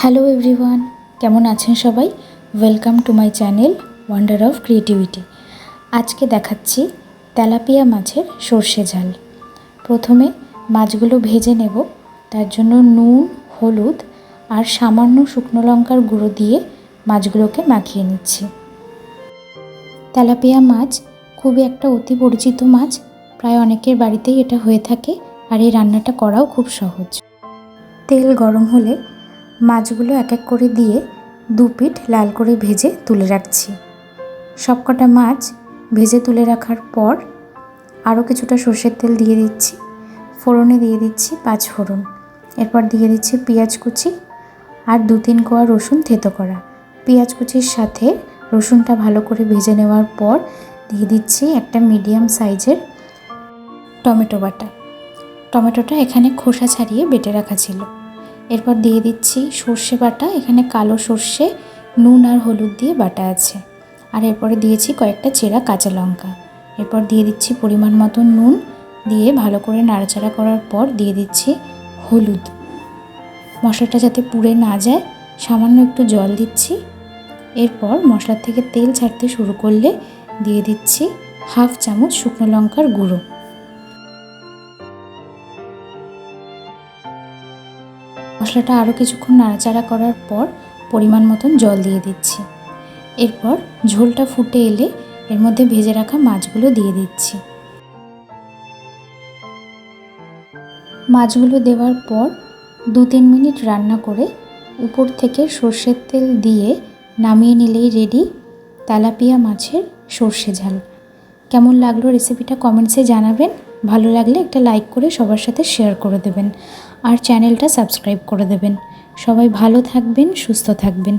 Hello everyone কেমন আছেন সবাই? Welcome to my channel wonder of creativity আজকে দেখাচ্ছি তেলাপিয়া মাছের সর্ষে ঝাল। প্রথমে মাছগুলো ভেজে নেব, তার জন্য নুন, হলুদ আর সামান্য শুকনো লঙ্কার গুঁড়ো দিয়ে মাছগুলোকে মাখিয়ে নিচ্ছি। তেলাপিয়া মাছ খুবই একটা অতি পরিচিত মাছ, প্রায় অনেকের বাড়িতেই এটা হয়ে থাকে আর এই রান্নাটা করাও খুব সহজ। তেল গরম হলে মাছগুলো এক এক করে দিয়ে দু পিঠ লাল করে ভেজে তুলে রাখছি। সবকটা মাছ ভেজে তুলে রাখার পর আরও কিছুটা সর্ষের তেল দিয়ে দিচ্ছি, ফোড়নে দিয়ে দিচ্ছি পাঁচ ফোড়ন। এরপর দিয়ে দিচ্ছি পেঁয়াজ কুচি আর দু তিন কোয়া রসুন থেতো করা। পেঁয়াজ কুচির সাথে রসুনটা ভালো করে ভেজে নেওয়ার পর দিয়ে দিচ্ছি একটা মিডিয়াম সাইজের টমেটো বাটা। টমেটোটা এখানে খোসা ছাড়িয়ে বেটে রাখা ছিল। এরপর দিয়ে দিচ্ছি সর্ষে বাটা, এখানে কালো সর্ষে, নুন আর হলুদ দিয়ে বাটা আছে। আর এরপরে দিয়েছি কয়েকটা চেরা কাঁচা লঙ্কা। এরপর দিয়ে দিচ্ছি পরিমাণ মতো নুন, দিয়ে ভালো করে নাড়াচাড়া করার পর দিয়ে দিচ্ছি হলুদ। মশলাটা যাতে পুড়ে না যায়, সামান্য একটু জল দিচ্ছি। এরপর মশলার থেকে তেল ছাড়তে শুরু করলে দিয়ে দিচ্ছি হাফ চামচ শুকনো লঙ্কার গুঁড়ো। মশলাটা আরও কিছুক্ষণ নাড়াচাড়া করার পর পরিমাণ মতন জল দিয়ে দিচ্ছি। এরপর ঝোলটা ফুটে এলে এর মধ্যে ভেজে রাখা মাছগুলো দিয়ে দিচ্ছি। মাছগুলো দেওয়ার পর দু তিন মিনিট রান্না করে উপর থেকে সর্ষের তেল দিয়ে নামিয়ে নিলেই রেডি তেলাপিয়া মাছের সর্ষে ঝাল। কেমন লাগল রেসিপিটা কমেন্টসে জানাবেন। ভালো লাগলে একটা লাইক করে সবার সাথে শেয়ার করে দেবেন। আর চ্যানেলটা সাবস্ক্রাইব করে দেবেন। সবাই ভালো থাকবেন, সুস্থ থাকবেন।